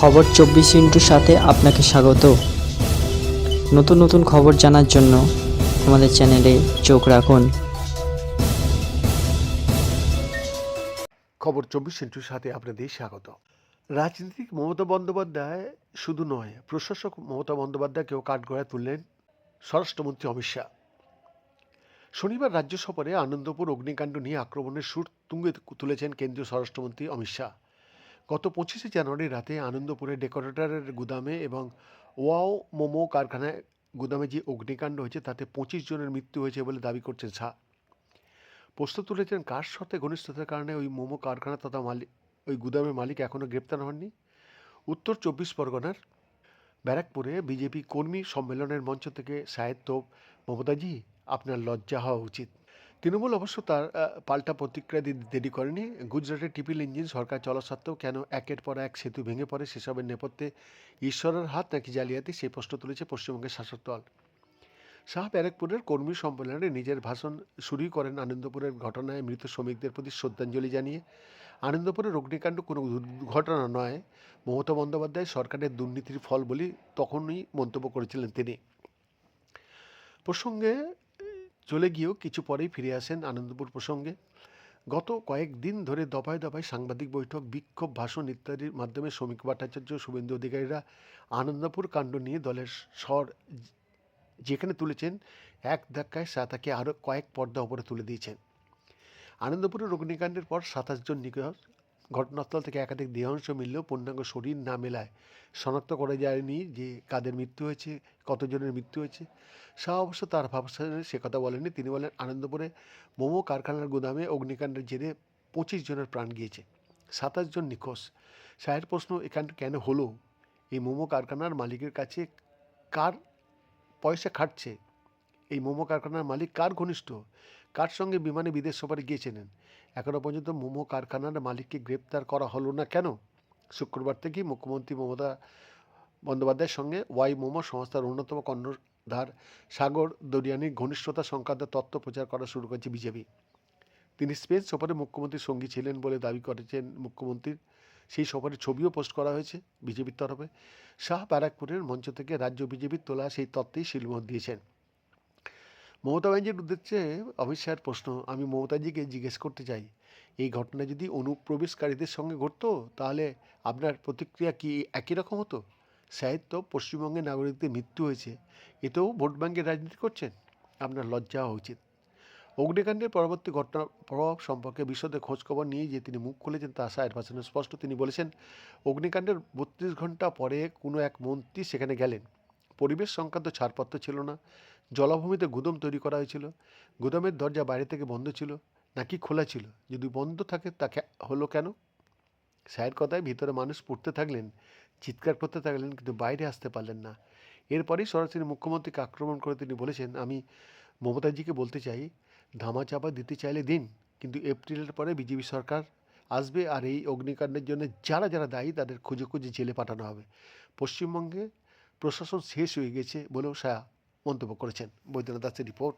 খবর চব্বিশ ইন্টুর সাথে আপনাকে স্বাগত। নতুন নতুন খবর জানার জন্য আমাদের চ্যানেলে চোখ রাখুন। খবর চব্বিশ ইন্টুর সাথে আপনাদের স্বাগত। রাজনীতিক মমতা বন্দ্যোপাধ্যায় শুধু নয়, প্রশাসক মমতা বন্দ্যোপাধ্যায়কেও কাঠগড়ায় তুললেন স্বরাষ্ট্রমন্ত্রী অমিত শাহ। শনিবার রাজ্য সফরে আনন্দপুর অগ্নিকাণ্ড নিয়ে আক্রমণের সুর তুঙ্গে তুলেছেন কেন্দ্রীয় স্বরাষ্ট্রমন্ত্রী অমিত শাহ। গত পঁচিশে জানুয়ারি রাতে আনন্দপুরে ডেকোরেটরের গুদামে এবং ওয়াও মোমো কারখানায় গুদামে যে অগ্নিকাণ্ড হয়েছে, তাতে পঁচিশ জনের মৃত্যু হয়েছে বলে দাবি করছেন শাহ। প্রশ্ন তুলেছেন, কার সাথে ঘনিষ্ঠতার কারণে ওই মোমো কারখানা তথা মালিক ওই গুদামের মালিক এখনও গ্রেপ্তার হননি? উত্তর চব্বিশ পরগনার ব্যারাকপুরে বিজেপি কর্মী সম্মেলনের মঞ্চ থেকে সাহেদ তোপ, মমতাজি, আপনার লজ্জা হওয়া উচিত। তৃণমূল অবশ্য তার পাল্টা প্রতিক্রিয়া দেরি করেনি। গুজরাটের টিপিল ইঞ্জিন সরকার চলা সত্ত্বেও কেন একের পর এক সেতু ভেঙে পড়ে সেসবের নেপথ্যে ঈশ্বরের হাত নাকি জালিয়াতি, সেই প্রশ্ন তুলেছে পশ্চিমবঙ্গের শাসক দল। শাহ ব্যারাকপুরের কর্মী সম্মেলনে নিজের ভাষণ শুরুই করেন আনন্দপুরের ঘটনায় মৃত শ্রমিকদের প্রতি শ্রদ্ধাঞ্জলি জানিয়ে। আনন্দপুরের অগ্নিকাণ্ড কোনো দুর্ঘটনা নয়। মমতা বন্দ্যোপাধ্যায় সরকারের দুর্নীতির ফল বলে তখনই মন্তব্য করেছিলেন তিনি। প্রসঙ্গে চলে গিয়েও কিছু পরেই ফিরে আসেন আনন্দপুর প্রসঙ্গে। গত কয়েকদিন ধরে দফায় দফায় সাংবাদিক বৈঠক, বিক্ষোভ, ভাষণ ইত্যাদির মাধ্যমে শ্রমিক ভট্টাচার্য, শুভেন্দু অধিকারীরা আনন্দপুর কাণ্ড নিয়ে দলের স্বর যেখানে তুলেছেন, এক ধাক্কায় সা তাকে আরও কয়েক পর্দা ওপরে তুলে দিয়েছেন। আনন্দপুরের অগ্নিকাণ্ডের পর সাতাশ জন নিখোঁজ ঘটনাস্থল থেকে একাধিক দেহাংশ মিললেও পূর্ণাঙ্গ শরীর না মেলায় শনাক্ত করা যায়নি যে কাদের মৃত্যু হয়েছে, কতজনের মৃত্যু হয়েছে। শাহ অবশ্য তার ভাবসানে সে কথা বলেননি। তিনি বলেন, আনন্দপুরে মোমো কারখানার গুদামে অগ্নিকাণ্ডের জেরে পঁচিশ জনের প্রাণ গিয়েছে। সাতাশ জন নিখোঁজ। শাহের প্রশ্ন এখানটা কেন হলো? এই মোমো কারখানার মালিকের কাছে কার পয়সা খাটছে? এই মোমো কারখানার মালিক কার ঘনিষ্ঠ? কার সঙ্গে বিমানে বিদেশ সফরে গিয়েছিলেন? এখনও পর্যন্ত মোমো কারখানার মালিককে গ্রেপ্তার করা হলো না কেন? শুক্রবার থেকেই মুখ্যমন্ত্রী মমতা বন্দ্যোপাধ্যায়ের সঙ্গে ওয়াই মোমো সংস্থার অন্যতম কর্ণধার সাগর দরিয়ানির ঘনিষ্ঠতা সংক্রান্ত তথ্য প্রচার করা শুরু করেছে বিজেপি। তিনি স্পেন সফরে মুখ্যমন্ত্রীর সঙ্গী ছিলেন বলে দাবি করেছেন মুখ্যমন্ত্রীর। সেই সফরের ছবিও পোস্ট করা হয়েছে বিজেপির তরফে। শাহ ব্যারাকপুরের মঞ্চ থেকে রাজ্য বিজেপির তোলা সেই তত্ত্বেই শিলমোহর দিয়েছেন। মমতা ব্যানার্জির উদ্দেশ্যে অমিত শাহের প্রশ্ন, আমি মমতাজিকে জিজ্ঞেস করতে চাই, এই ঘটনা যদি অনুপ্রবেশকারীদের সঙ্গে ঘটতো, তাহলে আপনার প্রতিক্রিয়া কি একই রকম হতো? সাহিত্য পশ্চিমবঙ্গের নাগরিকদের মৃত্যু হয়েছে, এতেও ভোট ব্যাঙ্কের রাজনীতি করছেন, আপনার লজ্জা হওয়া উচিত। অগ্নিকাণ্ডের পরবর্তী ঘটনার প্রভাব সম্পর্কে বিশদে খোঁজখবর নিয়ে যে তিনি মুখ খুলেছেন তা সাহের ভাষণে স্পষ্ট, তিনি বলেছেন, অগ্নিকাণ্ডের বত্রিশ ঘণ্টা পরে কোনো এক মন্ত্রী সেখানে গেলেন, পরিবেশ সংক্রান্ত ছাড়পত্র ছিল না জলাভূমিতে গুদম তৈরি করা হয়েছিল। গুদামের দরজা বাইরে থেকে বন্ধ ছিল, নাকি খোলা ছিল? যদি বন্ধ থাকে, তাকে হলো কেন? স্যার কথায় ভিতরে মানুষ পড়তে থাকলেন, চিৎকার করতে থাকলেন, কিন্তু বাইরে আসতে পারলেন না। এরপরেই সরাসরি মুখ্যমন্ত্রীকে আক্রমণ করে তিনি বলেছেন, আমি মমতাজিকে বলতে চাই ধামাচাপা দিতে চাইলে দিন, কিন্তু এপ্রিলের পরে বিজেপি সরকার আসবে আর এই অগ্নিকাণ্ডের জন্য যারা যারা দায়ী, তাদের খুঁজে খুঁজে জেলে পাঠানো হবে। পশ্চিমবঙ্গে প্রশাসন শেষ হয়ে গেছে বলেও শাহ মন্তব্য করেছেন। বৈদ্যনাথ দাসের রিপোর্ট।